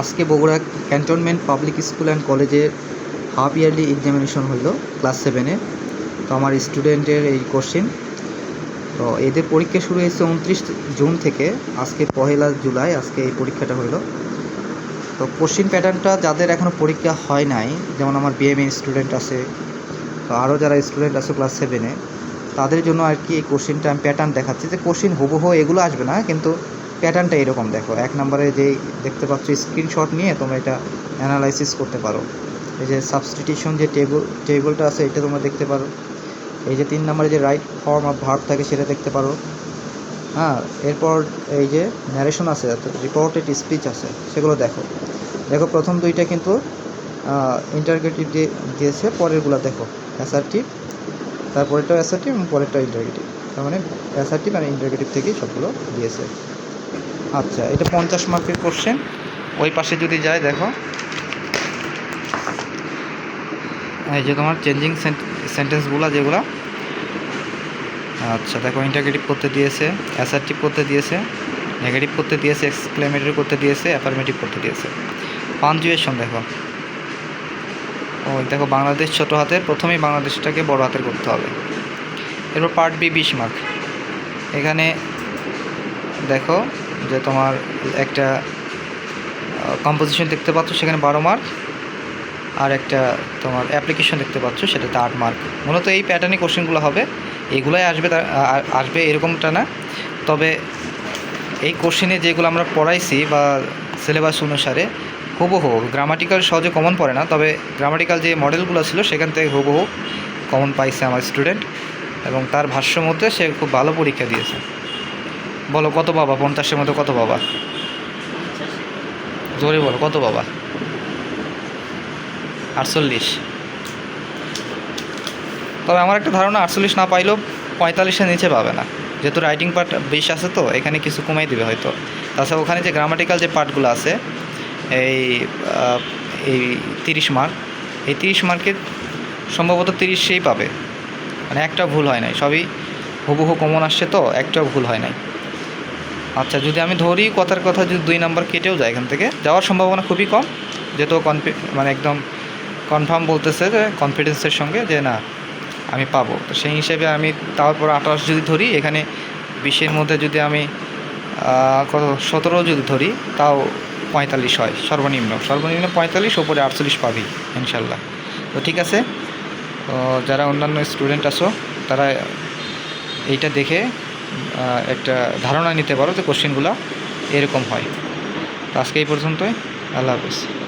আজকে Bogura cantonment public school and কলেজের half yearly examination হলো ক্লাস সেভেনে। তো আমার স্টুডেন্টের এই কোশ্চেন। তো এদের পরীক্ষা শুরু হয়েছে উনত্রিশ জুন থেকে, আজকে পহেলা জুলাই, আজকে এই পরীক্ষাটা হইল তো কোশ্চিন প্যাটার্নটা যাদের এখনও পরীক্ষা হয় নাই, যেমন আমার বিএমএ স্টুডেন্ট আছে, তো আরও যারা স্টুডেন্ট আছে ক্লাস সেভেনে, তাদের জন্য আর কি এই কোশ্চেনটা আমি প্যাটার্ন দেখাচ্ছি যে কোশ্চিন হুবহু এগুলো আসবে না, কিন্তু প্যাটার্নটা এরকম, দেখো। এক নম্বরে যেই দেখতে পাচ্ছ স্ক্রিনশট নিয়ে তোমরা এটা অ্যানালাইসিস করতে পারো। এই যে সাবস্টিটিউশন যে টেবল টেবলটা আছে, এটা তোমরা দেখতে পারো। এই যে তিন নম্বরে যে রাইট ফর্ম অফ ভার্ব থাকে, সেটা দেখতে পারো। হ্যাঁ এরপর এই যে ন্যারেশন আছে রিপোর্টেড স্পিচ আছে, সেগুলো দেখো। দেখো, প্রথম দুইটা কিন্তু ইন্টারগেটিভ দিয়ে দিয়েছে, পরেরগুলো দেখো অ্যাসার্টিভ তারপরেরটাও অ্যাসার্টিভ এবং পরেরটাও ইন্টারগেটিভ তার মানে অ্যাসার্টিভ আর ইন্টারগেটিভ থেকেই সবগুলো দিয়েছে। আচ্ছা এটা পঞ্চাশ মার্কের কোশ্চেন ওই পাশে যদি যায়, দেখো। এই যে তোমার চেঞ্জিং সেন্টেন্সগুলো যেগুলো। আচ্ছা দেখো ইন্টারগেটিভ করতে দিয়েছে অ্যাসার্টিভ করতে দিয়েছে নেগেটিভ করতে দিয়েছে এক্সক্লেমেটরি করতে দিয়েছে অ্যাফার্মেটিভ করতে দিয়েছে। পাঞ্চুয়েশন দেখো। ও দেখো, বাংলাদেশ ছোট হাতের, প্রথমেই বাংলাদেশটাকে বড় হাতের করতে হবে। এরপর পার্ট বি বিশ মার্ক এখানে দেখো যে তোমার একটা কম্পোজিশন দেখতে পাচ্ছ, সেখানে বারো মার্ক আর একটা তোমার অ্যাপ্লিকেশন দেখতে পাচ্ছ, সেটাতে আট মার্ক মূলত এই প্যাটার্নই কোশ্চেনগুলো হবে। এগুলোই আসবে আসবে এরকমটা না। তবে এই কোশ্চেনে যেগুলো আমরা পড়াইছি বা সিলেবাস অনুসারে হুবহু গ্রামাটিক্যাল সহজে কমন পড়ে না। তবে গ্রামাটিক্যাল যে মডেলগুলো ছিল, সেখান থেকে হুবহু কমন পাইছে আমার স্টুডেন্ট এবং তার ভাষ্য মতে সে খুব ভালো পরীক্ষা দিয়েছে। বলো, কত বাবা? পঞ্চাশের মধ্যে কত বাবা? জোরে বলো, কত বাবা? আটচল্লিশ। তবে আমার একটা ধারণা, আটচল্লিশ না পাইলেও পঁয়তাল্লিশের নিচে পাবে না। যেহেতু রাইটিং পার্ট বেশি আছে তো, এখানে কিছু কমাই দিবে হয়তো। তাছাড়া ওখানে যে গ্রামাটিক্যাল যে পার্টগুলো আছে, এই এই তিরিশ মার্ক এই তিরিশ মার্কে সম্ভবত তিরিশেই পাবে। মানে একটা ভুল হয় নাই, সবই হুবহু কমন আসছে তো একটাও ভুল হয় নাই। আচ্ছা যদি আমি ধরি কথার কথা যদি দুই নম্বর কেটেও যায় এখান থেকে, যাওয়ার সম্ভাবনা খুবই কম। যেহেতু কনফি মানে একদম কনফার্ম বলতেছে যে কনফিডেন্সের সঙ্গে যে না, আমি পাবো। তো সেই হিসেবে আমি তারপর আঠাশ যদি ধরি, এখানে বিশের মধ্যে যদি আমি কত, সতেরো যদি ধরি, তাও পঁয়তাল্লিশ হয়, সর্বনিম্ন। সর্বনিম্ন পঁয়তাল্লিশ, ওপরে আটচল্লিশ পাবি, ইনশাল্লাহ। তো ঠিক আছে? তো যারা অন্যান্য স্টুডেন্ট আসো তারা এইটা দেখে একটা ধারণা নিতে পারো যে কোশ্চেনগুলো এরকম হয়। তো আজকে এই পর্যন্তই। আল্লাহ হাফিজ।